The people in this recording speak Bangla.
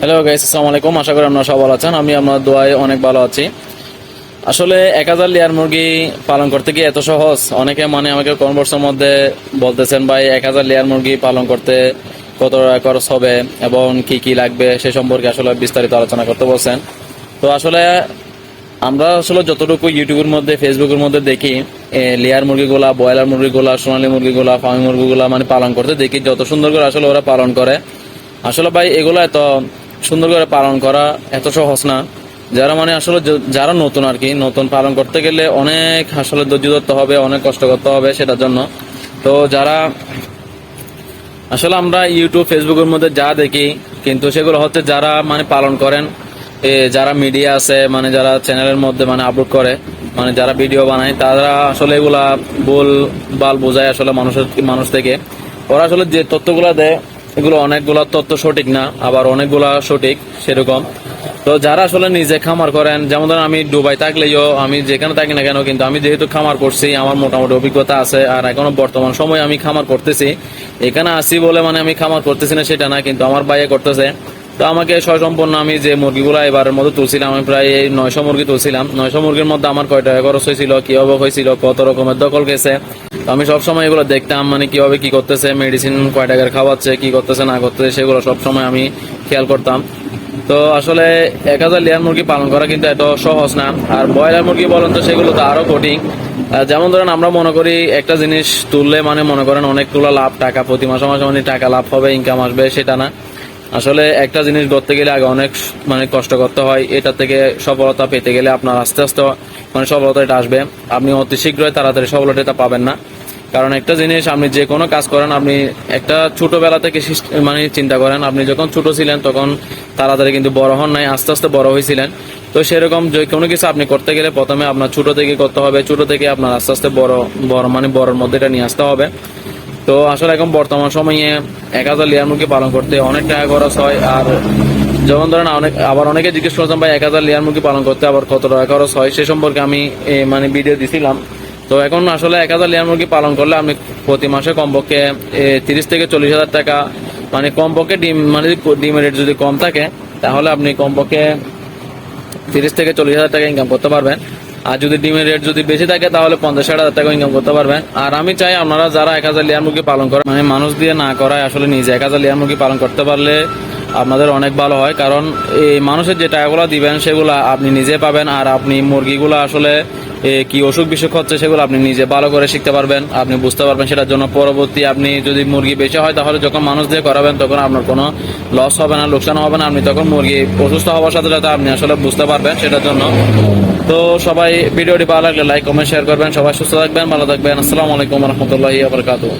হ্যালো গাইস আসসালামু আলাইকুম আশা করি আপনারা সব ভালো আছেন। আমি আপনার দোয়ায় অনেক ভালো আছি। আসলে এক হাজার লেয়ার মুরগি পালন করতে গিয়ে এত সহজ? অনেকে মানে আমাকে কনভার্সের মধ্যে বলতেছেন, ভাই, এক হাজার লেয়ার মুরগি পালন করতে কত টাকা খরচ হবে এবং কি কি লাগবে? সে সম্পর্কে আসলে বিস্তারিত আলোচনা করতে বলছেন। তো আসলে আমরা আসলে যতটুকু ইউটিউবের মধ্যে ফেসবুকের মধ্যে দেখি লেয়ার মুরগিগুলা, ব্রয়লার মুরগিগুলা, সোনালী মুরগিগুলা, ফার্মি মুরগিগুলা মানে পালন করতে দেখি, যত সুন্দর করে আসলে ওরা পালন করে। আসলে ভাই, এগুলো এত সুন্দর করে পালন করা এত সহজ না। যারা মানে আসলে যারা নতুন আর কি, নতুন পালন করতে গেলে অনেক আসলে ধৈর্য ধরতে হবে, অনেক কষ্ট করতে হবে সেটার জন্য। তো যারা আসলে আমরা ইউটিউব ফেসবুকের মধ্যে যা দেখি, কিন্তু সেগুলো হচ্ছে যারা মানে পালন করেন যারা মিডিয়া আছে মানে যারা চ্যানেলের মধ্যে মানে আপলোড করে মানে যারা ভিডিও বানায়, তারা আসলে এগুলা বল বাল বোঝায় আসলে মানুষের, মানুষ থেকে। ওরা আসলে যে তথ্যগুলো দেয় এগুলো অনেকগুলো তথ্য সঠিক না, আবার অনেকগুলা সঠিক সেরকম। তো যারা আসলে নিজে খামার করেন, যেমন ধরেন আমি ডুবাই থাকলেও আমি যেখানে থাকি না কেন, কিন্তু আমি যেহেতু খামার করছি, আমার মোটামুটি অভিজ্ঞতা আছে, আর এখনও বর্তমান সময় আমি খামার করতেছি। এখানে আসি বলে মানে আমি খামার করতেছি না, সেটা না, কিন্তু আমার ভাইয়ে করতেছে। তো আমাকে সম্পূর্ণ আমি যে মুরগিগুলো এবারের মধ্যে তুলছিলাম, আমি প্রায় নয়শো মুরগি তুলছিলাম। নয়শো মুরগির মধ্যে আমার কয় টাকা খরচ হয়েছিল কীভাবে হয়েছিল, কত রকমের দখল গেছে। আমি সবসময় এগুলো দেখতাম মানে কীভাবে কী করতেছে মেডিসিন কয় টাকার খাওয়াচ্ছে, কী করতেছে, না করতেছে, সেগুলো সবসময় আমি খেয়াল করতাম। তো আসলে এক হাজার লেয়ার মুরগি পালন করা কিন্তু এত সহজ না। আর ব্রয়লার মুরগি বলেন তো, সেগুলো তো আরও কঠিন। যেমন ধরেন আমরা মনে করি, একটা জিনিস তুললে মানে মনে করেন অনেকগুলো লাভ, টাকা প্রতি মাসে মাসে মানে টাকা লাভ হবে ইনকাম আসবে, সেটা না। আসলে একটা জিনিস ধরতে গেলে আগে অনেক মানে কষ্ট করতে হয়। এটা থেকে সফলতা পেতে গেলে আপনার আস্তে আস্তে মানে সফলতা এটা আসবে। আপনি অতি শীঘ্রই তাড়াতাড়ি সফলতা পাবেন না। কারণ একটা জিনিস আপনি যে কোনো কাজ করেন, আপনি একটা ছোটোবেলা থেকে মানে চিন্তা করেন, আপনি যখন ছোট ছিলেন তখন তাড়াতাড়ি কিন্তু বড় হন নাই, আস্তে আস্তে বড় হয়েছিলেন। তো সেরকম যে কোনো কিছু আপনি করতে গেলে প্রথমে আপনার ছোট থেকে করতে হবে। ছোট থেকে আপনার আস্তে আস্তে বড় বড় মানে বড়র মধ্যে এটা নিয়ে আসতে হবে। তো আসলে এখন বর্তমান সময়ে এক হাজার লেয়ার মুরগি পালন করতে অনেক টাকা খরচ হয়, আর যেমন ধরেন অনেক আবার অনেকে জিজ্ঞেস করতাম ভাই, এক হাজার লেয়ার মুরগি পালন করতে আবার কত টাকা খরচ হয়? সে সম্পর্কে আমি মানে ভিডিও দিছিলাম। তো এখন আসলে এক হাজার লেয়ার মুরগি পালন করলে আপনি প্রতি মাসে কমপক্ষে তিরিশ থেকে চল্লিশ হাজার টাকা মানে কমপক্ষে ডিম মানে ডিমের রেট যদি কম থাকে, তাহলে আপনি কমপক্ষে তিরিশ থেকে চল্লিশ হাজার টাকা ইনকাম করতে পারবেন। আর যদি ডিমের রেট যদি বেশি থাকে, তাহলে পঞ্চাশ ষাট হাজার টাকা ইনকাম করতে পারবেন। আর আমি চাই আপনারা যারা এক হাজার লেয়ার মুরগি পালন করেন মানে মানুষ দিয়ে না করায় আসলে নিজে এক হাজার লেয়ার মুরগি পালন করতে পারলে আপনাদের অনেক ভালো হয়। কারণ এই মানুষের যে টাকাগুলো দিবেন, সেগুলো আপনি নিজে পাবেন আর আপনি মুরগিগুলো আসলে কি অসুখ বিসুখ হচ্ছে, সেগুলো আপনি নিজে ভালো করে শিখতে পারবেন, আপনি বুঝতে পারবেন সেটার জন্য। পরবর্তী আপনি যদি মুরগি বেশি হয়, তাহলে যখন মানুষ দিয়ে করাবেন, তখন আপনার কোনো লস হবে না লোকসান হবে না। আপনি তখন মুরগি অসুস্থ হওয়ার সাথে সাথে আপনি আসলে বুঝতে পারবেন সেটার জন্য। তো সবাই ভিডিওটি ভালো লাগলে লাইক কমেন্ট শেয়ার করবেন। সবাই সুস্থ থাকবেন, ভালো থাকবেন। আসসালামু আলাইকুম রহমতুল্লাহ আবরকাতুহ